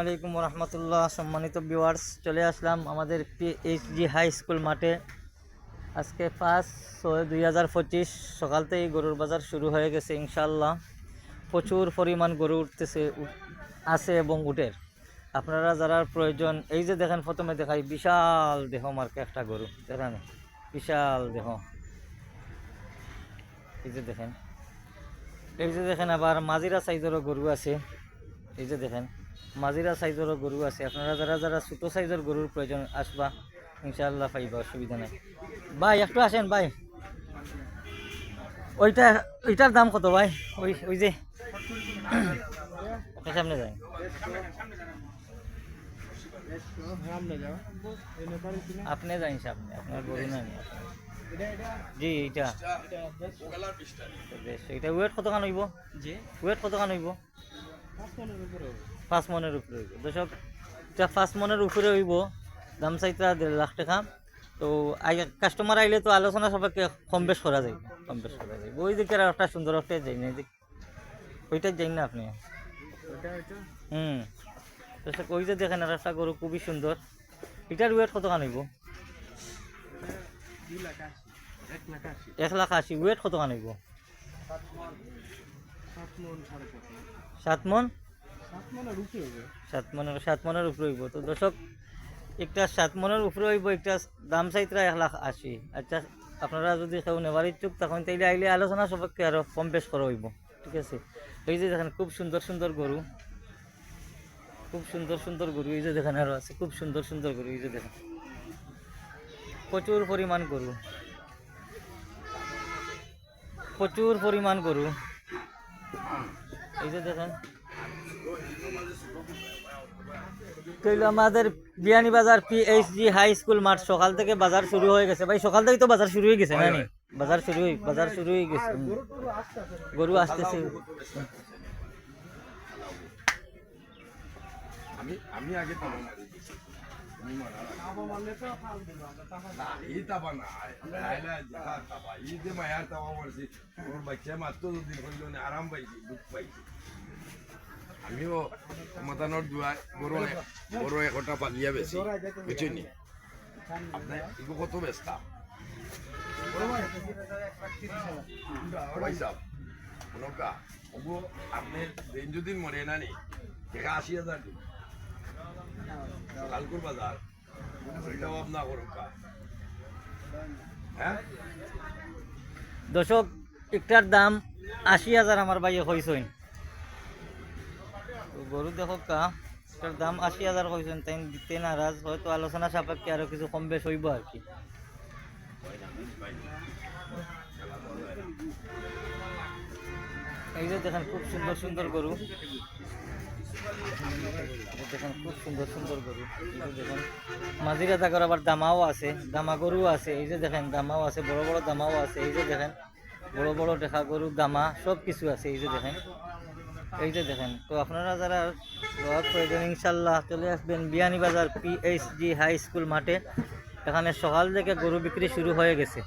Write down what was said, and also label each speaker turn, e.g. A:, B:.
A: আলাইকুম রহমতুল্লাহ, সম্মানিত ভিউয়ার্স চলে আসলাম আমাদের পিএইচজি হাই স্কুল মাঠে। আজকে পাঁচ ছয় দুই হাজার পঁচিশ, সকাল থেকেই গরুর বাজার শুরু হয়ে গেছে ইনশাল্লাহ প্রচুর পরিমাণ গরু উঠতেছে আছে এবং উঠের আপনারা যারা প্রয়োজন, এই যে দেখেন প্রথমে দেখাই, বিশাল দেহ মার্কে একটা গরু দেখেন বিশাল দেহ। এই যে দেখেন, এই যে দেখেন আবার মাজিরা সাইজেরও গরু আছে। এই যে দেখেন। মাজিরা সাইজেরও গরু আছে। আপনারা যারা যারা ছোটো সাইজের গরুর প্রয়োজন আসবা ইনশাআল্লাহ পাইবা অসুবিধা নাই। ভাই একটু আসেন ভাই। ওইটা ওইটার দাম কত ভাই? ওই ওই যে। আপনি সামনে যাই। আপনি যাই সামনে আপনার গরু না নি আপনি। জি এইটা। এটা ওয়েট কত কান হইব?
B: জি।
A: ওয়েট কত কান হইব? পাঁচ মনের উপরে হইব। দর্শক এটা পাঁচ মনের উপরে হইব দাম চাইতে দেড় লাখ টাকা। তো কাস্টমার আইলে তো আলোচনা সবাইকে কম বেশ করা যায়। কম বেশ করা যায়। ওই দিকে আর একটা সুন্দর একটা যাই না এদিক ওইটা যাই না আপনি। হুম। দর্শক ওই যে দেখেন আর একটা গরু খুবই সুন্দর। এটার ওয়েট কত কান হইব এক লাখ আশি। ওয়েট কত কান হইব? সাত মন? সাত মনের সাত মনের উপরে হইব। তো দর্শক, একটা সাত মনের উপরে হইব, একটা দাম চাইতরা এক লাখ আশি। আচ্ছা আপনারা যদি কেউ নেবার ইচ্ছুক, তখন তাইলে আইলে আলোচনা সবাইকে আরও কম বেশ করা হইব। ঠিক আছে? এই যে দেখেন, খুব সুন্দর সুন্দর গরু। খুব সুন্দর সুন্দর গরু। এই যে দেখেন, আরও আছে। খুব সুন্দর সুন্দর গরু। এই যে দেখেন, প্রচুর পরিমাণ গরু। প্রচুর পরিমাণ গরু। এই যে দেখেন কইলো আমাদের বিয়ানীবাজার পিএইচজি হাই স্কুল মাঠ সকাল থেকে বাজার শুরু হয়ে গেছে। ভাই সকাল থেকে তো বাজার শুরু হয়ে গেছে না বাজার শুরু হয়ে বাজার শুরু হয়ে গেছে। গরু আসতেছে।
C: আমি আমি আগে আরাম পাইছি দুঃখ পাইছি। আমিও মাতানোর দুয়ায় বড় বড় একটা পালিয়া বেশি বুঝছেন আপনার কত ব্যস্তা পয়সা দিন
A: দর্শক একটার দাম। আশি হাজার আমার ভাইয়ে কইসইন গরু দেখো কা একটার দাম আশি হাজার কইসইন তাই দিতে নারাজ হয়তো আলোচনা সাপেক্ষে আরও কিছু কম বেশ হইব আর কি। এই যে দেখেন, খুব সুন্দর সুন্দর গরু দেখেন, খুব সুন্দর সুন্দর গরু দেখেন মাঝিরা থাকার আবার দামাও আছে, দামা গরু আছে। এই যে দেখেন, দামাও আছে, বড় বড় দামাও আছে। এই যে দেখেন, বড় বড় দেখা গরু দামা, সব কিছু আছে। এই যে দেখেন। এই যে দেখেন, তো আপনারা যারা লওয়ার প্রয়োজন, ইনশাল্লাহ চলে আসবেন বিয়ানীবাজার পিএইচজি হাই স্কুল মাঠে। এখানে সকাল থেকে গরু বিক্রি শুরু হয়ে গেছে।